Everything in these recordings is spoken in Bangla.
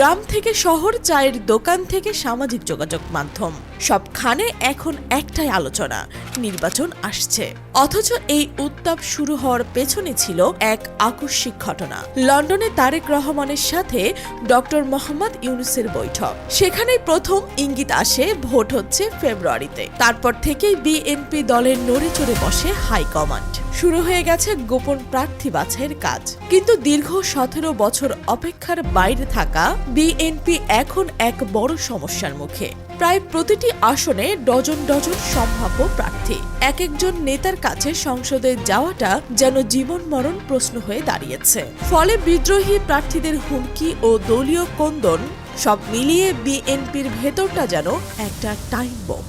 গ্রাম থেকে শহর, চায়ের দোকান থেকে সামাজিক যোগাযোগ মাধ্যম। সবখানে এখন একটাই আলোচনা, নির্বাচন আসছে। অথচ এই উত্তাপ শুরু হওয়ার পেছনে ছিল এক আকস্মিক ঘটনা। লন্ডনে তারেক রহমানের সাথে ডক্টর মোহাম্মদ ইউনুসের বৈঠক। সেখানেই প্রথম ইঙ্গিত আসে, ভোট হচ্ছে ফেব্রুয়ারিতে। তারপর থেকেই বিএনপি দলের নড়ে চড়ে বসে হাইকমান্ড শুরু হয়ে গেছে গোপন প্রার্থী বাছাইয়ের কাজ। কিন্তু দীর্ঘ সতেরো বছর অপেক্ষার বাইরে থাকা বিএনপি এখন এক বড় সমস্যার মুখে। প্রায় প্রতিটি আসনে ডজন ডজন সম্ভাব্য প্রার্থী। এক একজন নেতার কাছে সংসদে যাওয়াটা যেন জীবন মরণ প্রশ্ন হয়ে দাঁড়িয়েছে। ফলে বিদ্রোহী প্রার্থীদের হুমকি ও দলীয় কন্দন সব মিলিয়ে বিএনপির ভেতরটা যেন একটা টাইম বম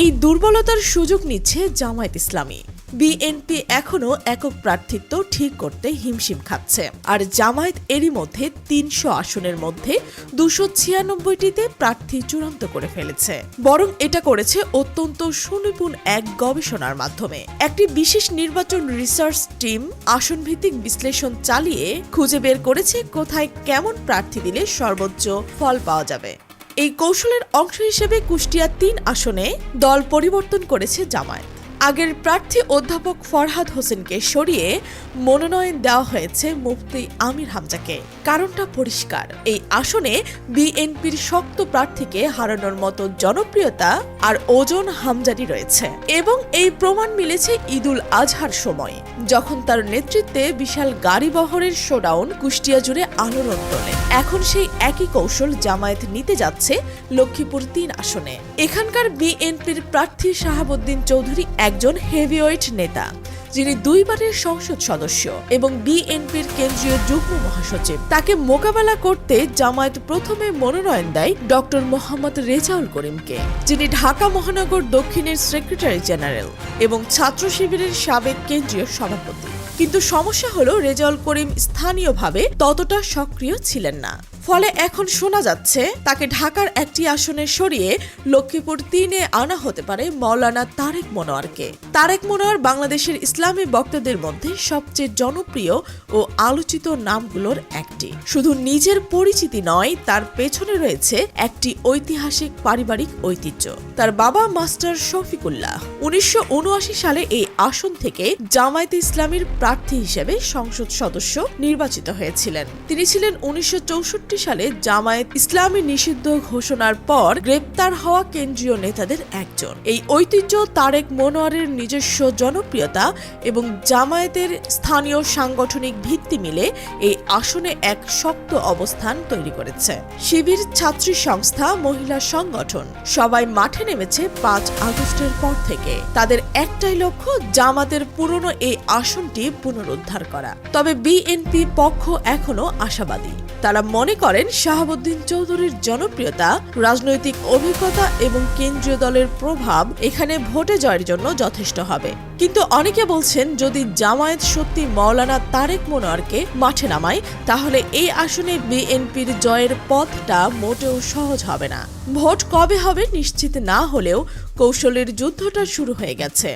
এই দুর্বলতার সুযোগ নিচ্ছে জামায়াত ইসলামী। বিএনপি এখনও একক প্রার্থিত্ব ঠিক করতে হিমশিম খাচ্ছে। আর জামায়াত এরই মধ্যে তিনশো আসনের মধ্যে দুশো ছিয়ানব্বইটিতে প্রার্থী চূড়ান্ত করে ফেলেছে। বরং এটা করেছে অত্যন্ত সুনিপুণ এক গবেষণার মাধ্যমে। একটি বিশেষ নির্বাচন রিসার্চ টিম আসনভিত্তিক বিশ্লেষণ চালিয়ে খুঁজে বের করেছে কোথায় কেমন প্রার্থী দিলে সর্বোচ্চ ফল পাওয়া যাবে। এই কৌশলের অংশ হিসেবে কুষ্টিয়া তিন আসনে দল পরিবর্তন করেছে জামায়াত। আগের প্রার্থী অধ্যাপক ফরহাদ হোসেনকে সরিয়ে মনোনয়ন দেওয়া হয়েছে মুফতি আমির হামজাকে। কারণটা পরিষ্কার। এই আসনে বিএনপির শক্ত প্রার্থীকে হারানোর মতো জনপ্রিয়তা আর ওজন হামজারি রয়েছে। এবং এই প্রমাণ মিলেছে ঈদুল আজহার সময়, যখন তার নেতৃত্বে বিশাল গাড়ি বহরের শোডাউন কুষ্টিয়া জুড়ে আলোড়ন তোলে। এখন সেই একই কৌশল জামায়াত নিতে যাচ্ছে লক্ষ্মীপুর তিন আসনে। এখানকার বিএনপির প্রার্থী শাহাবুদ্দিন চৌধুরী একজন হেভিওয়েট নেতা, যিনি দুইবারের সংসদ সদস্য এবং বিএনপির কেন্দ্রীয় যুগ্ম মহাসচিব। তাকে মোকাবেলা করতে জামায়াত প্রথমে মনোনয়ন দেয় ডক্টর মোহাম্মদ রেজাউল করিমকে, যিনি ঢাকা মহানগর দক্ষিণের সেক্রেটারি জেনারেল এবং ছাত্র শিবিরের সাবেক কেন্দ্রীয় সভাপতি। কিন্তু সমস্যা হলো রেজাউল করিম স্থানীয়ভাবে ততটা সক্রিয় ছিলেন না। ফলে এখন শোনা যাচ্ছে তাকে ঢাকার একটি আসনে সরিয়ে লক্ষ্মীপুর তিনে আনা হতে পারে মৌলানা তারেক মনোয়ারকে। তারেক মনোয়ার বাংলাদেশের ইসলামী বক্তাদের মধ্যে সবচেয়ে জনপ্রিয় ও আলোচিত নামগুলোর একটি। শুধু নিজের পরিচিতি নয়, তার পেছনে রয়েছে একটি ঐতিহাসিক পারিবারিক ঐতিহ্য। তার বাবা মাস্টার শফিকুল্লাহ উনিশশো উনআশি সালে এই আসন থেকে জামায়াতে ইসলামীর প্রার্থী হিসেবে সংসদ সদস্য নির্বাচিত হয়েছিলেন। তিনি ছিলেন উনিশশো চৌষট্টি সালে জামায়াত ইসলামী নিষিদ্ধ ঘোষণার পর গ্রেপ্তার হওয়া কেন্দ্রীয় নেতাদের একজন। এই ঐতিহ্য তারেক মনোয়ারের নিজস্ব জনপ্রিয়তা এবং জামায়াতের স্থানীয় সাংগঠনিক ভিত্তি মিলে এই আসনে এক শক্ত অবস্থান তৈরি করেছে। শিবির ছাত্রী সংস্থা মহিলা সংগঠন সবাই মাঠে নেমেছে পাঁচ আগস্টের পর থেকে। তাদের একটাই লক্ষ্য জামাতের পুরনো এই আসনটি পুনরুদ্ধার করা। তবে বিএনপি পক্ষ এখনও আশাবাদী। তারা মনে করেন শাহাবুদ্দিন চৌধুরীর জনপ্রিয়তা, রাজনৈতিক অভিজ্ঞতা এবং কেন্দ্রীয় দলের প্রভাব এখানে ভোটে জয়ের জন্য যথেষ্ট হবে। কিন্তু অনেকে বলছেন, যদি জামায়াত সত্যি মৌলানা তারেক মনোয়ারকে মাঠে নামায়, তাহলে এই আসনে বিএনপির জয়ের পথটা মোটেও সহজ হবে না। ভোট কবে হবে নিশ্চিত না হলেও কৌশলের যুদ্ধটা শুরু হয়ে গেছে।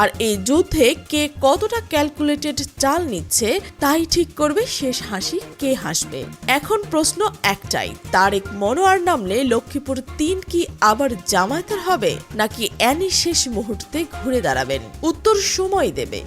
আর এই যুদ্ধে কে কতটা ক্যালকুলেটেড চাল নিচ্ছে, তাই ঠিক করবে শেষ হাসি কে হাসবে? এখন প্রশ্ন একটাই, তারেক মনোয়ার নামলে লক্ষ্মীপুর তিন কি আবার জামায়াতের হবে, নাকি অ্যানি শেষ মুহূর্তে ঘুরে দাঁড়াবেন? উত্তর সময় দেবে।